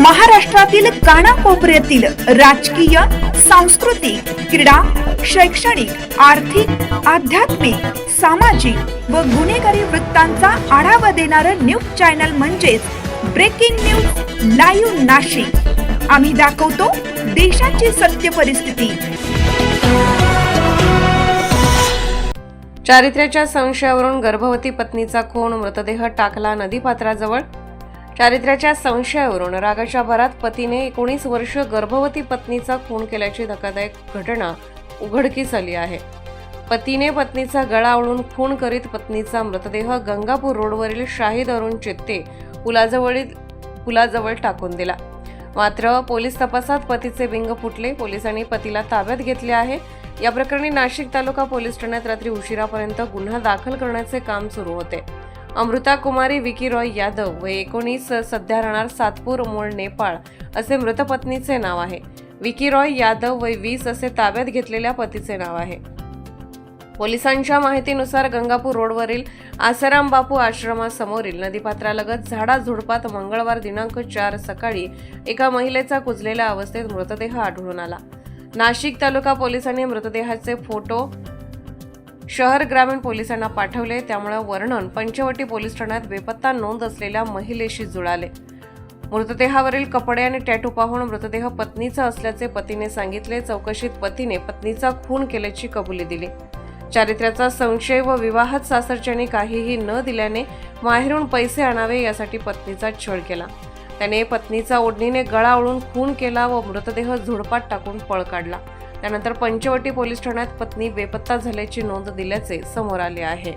महाराष्ट्रातील कानाकोपऱ्यातील राजकीय सांस्कृतिक क्रीडा शैक्षणिक आर्थिक आध्यात्मिक सामाजिक व गुन्हेगारी वृत्तांचा आढावा देणारं न्यूज चॅनल म्हणजेच ब्रेकिंग न्यूज लाईव्ह नाशिक. आम्ही दाखवतो देशाची सत्य परिस्थिती. चारित्र्याच्या संशयावरून गर्भवती पत्नीचा खून मृतदेह टाकला नदीपात्राजवळ. चारित्र्याच्या संशयावरून रागाच्या भरात पतीने एकोणीस वर्ष गर्भवती पत्नीचा खून केल्याची धक्कादायक घटना उघडकीस आली आहे. पतीने पत्नीचा गळा आवळून खून करीत पत्नीचा मृतदेह गंगापूर रोडवरील शाहीद अरुण चित्ते पुलाजवळील पुलाजवळ टाकून दिला. मात्र पोलीस तपासात पतीचे बिंग फुटले. पोलिसांनी पतीला ताब्यात घेतले आहे. या प्रकरणी नाशिक तालुका पोलीस ठाण्यात रात्री उशिरापर्यंत गुन्हा दाखल करण्याचे काम सुरू होते. अमृता कुमारी विकी रॉय यादव व एकोणीस सध्या राहणार सातपूर मूळ नेपाळ असे मृतपत्नीचे नाव आहे. विकी रॉय यादव व वीस असे ताब्यात घेतलेल्या पतीचे नाव आहे. पोलिसांच्या माहितीनुसार गंगापूर रोडवरील आसाराम बापू आश्रमासमोरील नदीपात्रालगत झाडाझुडपात मंगळवार दिनांक चार सकाळी एका महिलेचा कुजलेल्या अवस्थेत मृतदेह आढळून आला. नाशिक तालुका पोलिसांनी मृतदेहाचे फोटो शहर ग्रामीण पोलिसांना पाठवले त्यामुळे वर्णन पंचवटी पोलीस ठाण्यात बेपत्ता नोंद असलेल्या महिलेशी जुळाले. मृतदेहावरील कपडे आणि टॅटू पाहून मृतदेह पत्नीचा असल्याचे पतीने सांगितले. चौकशीत पतीने पत्नीचा खून केल्याची कबुली दिली. चारित्र्याचा संशय व विवाहात सासरच्याने काहीही न दिल्याने माहेरून पैसे आणावे यासाठी पत्नीचा छळ केला. त्याने पत्नीचा ओढणीने गळा ओळून खून केला व मृतदेह झुडपात टाकून पळ काढला. त्यानंतर पंचवटी पोलीस ठाण्यात पत्नी बेपत्ता झाल्याची नोंद दिल्याचे समोर आले आहे.